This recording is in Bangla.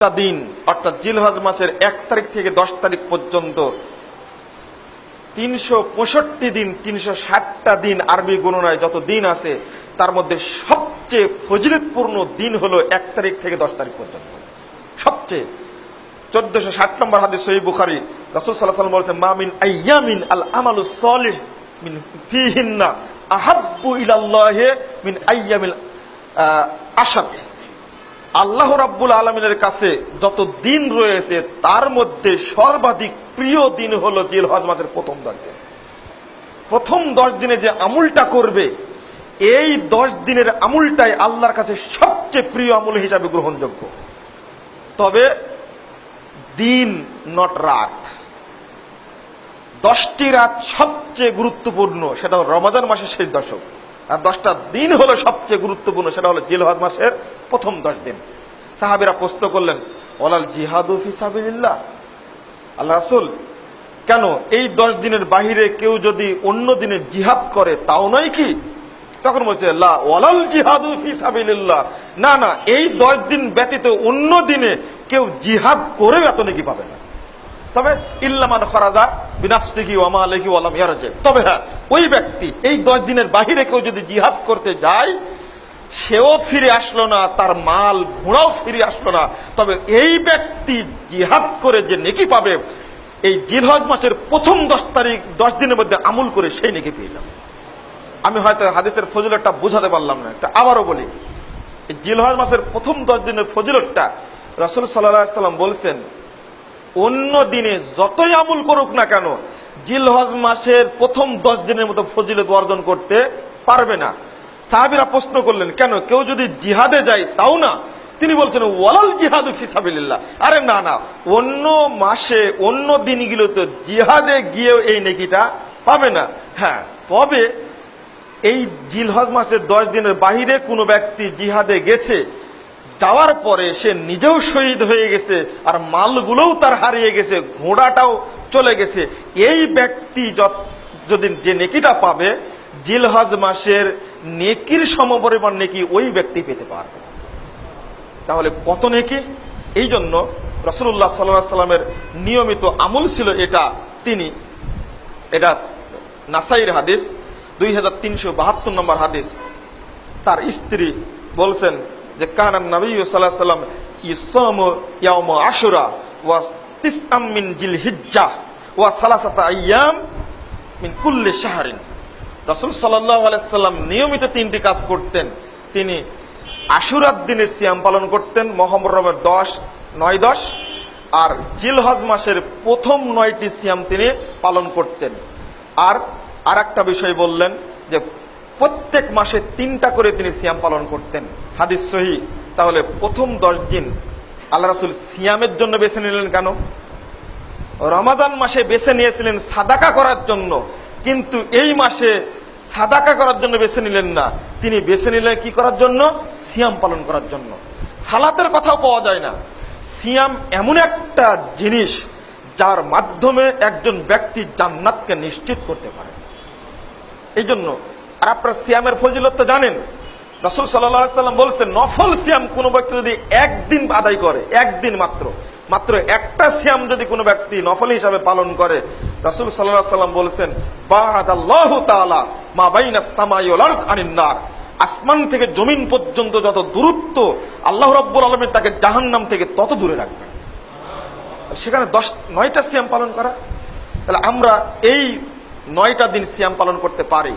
দিন, অর্থাৎ জিলহজ মাসের এক তারিখ থেকে দশ তারিখ পর্যন্ত তিনশো পঁয়ষট্টি দিন, তিনশো ষাটটা দিন আরবি গণনায় যত দিন আছে, তার মধ্যে সবচেয়ে ফজিলতপূর্ণ দিন হলো এক তারিখ থেকে দশ তারিখ পর্যন্ত। সবচেয়ে। চোদ্দশো ষাট নম্বর হাদিস সহি বুখারি, রাসুল সাল্লাহ সাল্লাম মামিন আইয়ামিন আল আমালু সলিহ মিন ফিহিন্না আহাব্বু ইলাল্লাহি মিন আইয়ামিল আশার। আল্লাহ রাব্বুল আলমিনের কাছে যত দিন রয়েছে, তার মধ্যে সর্বাধিক প্রিয় দিন হলো জিল হজ মাসের প্রথম দশ দিন। প্রথম দশ দিনে যে আমুলটা করবে, এই দশ দিনের আমুলটাই আল্লাহর কাছে সবচেয়ে প্রিয় আমুল হিসাবে গ্রহণযোগ্য। তবে দিন, নট রাত। দশটি রাত সবচেয়ে গুরুত্বপূর্ণ, সেটা রমজান মাসের শেষ দশক। আর দশটা দিন হলো সবচেয়ে গুরুত্বপূর্ণ, সেটা হলো জিলহজ মাসের প্রথম দশ দিন। সাহাবিরা প্রশ্ন করলেন ওলাল জিহাদু ফিসাবিল্লাহ আল্লাহ রাসুল, কেন এই দশ দিনের বাহিরে কেউ যদি অন্য দিনে জিহাদ করে, তাও নয় কি? তখন বলছে, লা ওয়ালাল জিহাদু ফি সাবিলিল্লাহ। না না, এই দশ দিন ব্যতীত অন্য দিনে কেউ জিহাদ করে এত নাকি পাবে না। তবে ইল্লামান খরাজা তবে হ্যাঁ ওই ব্যক্তি এই দশ দিনের বাহিরে কেউ যদি জিহাদ করতে যায়, সেও ফিরে আসলো না, তার মাল ঘোড়াও ফিরে আসলো না। তবে এই ব্যক্তি জিহাদ করে যে নেকি পাবে, এই জিলহজ মাসের প্রথম দশ তারিখ, দশ দিনের মধ্যে আমুল করে সেই নেকি পেয়ে যাবে। আমি হয়তো হাদিসের ফজিলতটা বোঝাতে পারলাম না, একটা আবারও বলি। জিলহজ মাসের প্রথম দশ দিনের ফজিলতটা রসুল সাল্লাহ সাল্লাম বলছেন অন্য দিনে যতই আমল করুক না কেন, জিলহজ মাসের প্রথম দশ দিনের মতো ফজিলত অর্জন করতে পারবে না। সাহাবিরা প্রশ্ন করলেন, কেন? কেউ যদি জিহাদে যায়, তাও না? তিনি বলছেন, ওয়ালাল জিহাদু ফিসাবিল্লাহ আরে না না, অন্য মাসে, অন্য দিনগুলোতে জিহাদে গিয়েও এই নেকিটা পাবে না। হ্যাঁ তবে এই জিলহজ মাসের দশ দিনের বাহিরে কোনো ব্যক্তি জিহাদে গেছে যাওয়ার পরে সে নিজেও শহীদ হয়ে গেছে আর মালগুলোও তার হারিয়ে গেছে, ঘোড়াটাও চলে গেছে। এই ব্যক্তি যদি যে নেকিটা পাবে, জিলহজ মাসের নেকির সমপরিমাণ নেকি ওই ব্যক্তি পেতে পারবে। তাহলে কত নেকি? এই জন্য রসুল্লাহ সাল্লাহ সাল্লামের নিয়মিত আমল ছিল এটা। তিনি এটা নাসাইর হাদিস, দুই হাজার তিনশো বাহাত্তর নম্বর হাদিস। তার স্ত্রী বলছেন যে কানান নবী সাল্লাহ সাল্লাম ইসম ইয়াম আশুরা ওয়া তিসআম মিন জিল হিজ্জাহ ওয়া সালাসাতা আইয়াম মিন কুল্লি শাহরিন। রাসূল সাল্লাল্লাহু আলাইহি সাল্লাম নিয়মিত তিনটি কাজ করতেন। তিনি আশুরার দিনে সিয়াম পালন করতেন, মহরমের দশ, নয় দশ, আর জিলহজ মাসের প্রথম নয়টি সিয়াম তিনি পালন করতেন। আর আর একটা বিষয় বললেন যে প্রত্যেক মাসে তিনটা করে তিনি সিয়াম পালন করতেন। হাদিস সহি। তাহলে প্রথম দশ দিন আল্লাহ রাসুল সিয়ামের জন্য বেছে নিলেন কেন? রমাজান মাসে বেছে নিয়েছিলেন সাদাকা করার জন্য। কিন্তু এই মাসে সাদাকা করার জন্য বেছে নিলেন না। তিনি বেছে নিলেন কি করার জন্য? সিয়াম পালন করার জন্য। সালাতের কথাও পাওয়া যায় না। সিয়াম এমন একটা জিনিস যার মাধ্যমে একজন ব্যক্তি জান্নাতকে নিশ্চিত করতে পারে। এই জন্য আর আপনার সিয়ামের ফজিলত তো জানেন রসুল সাল্লাম বলছেন, নফল সিয়াম কোনো ব্যক্তি যদি একদিন আদায় করে, একদিন মাত্র মাত্র একটা সিয়াম যদি কোনো ব্যক্তি নফল হিসাবে পালন করে, রসুল সাল্লাম বলছেন নার। আসমান থেকে জমিন পর্যন্ত যত দূরত্ব, আল্লাহ রাব্বুল আলামিন তাকে জাহান্নাম থেকে তত দূরে রাখবেন। সেখানে দশ, নয়টা সিয়াম পালন করা। তাহলে আমরা এই নয়টা দিন সিয়াম পালন করতে পারি।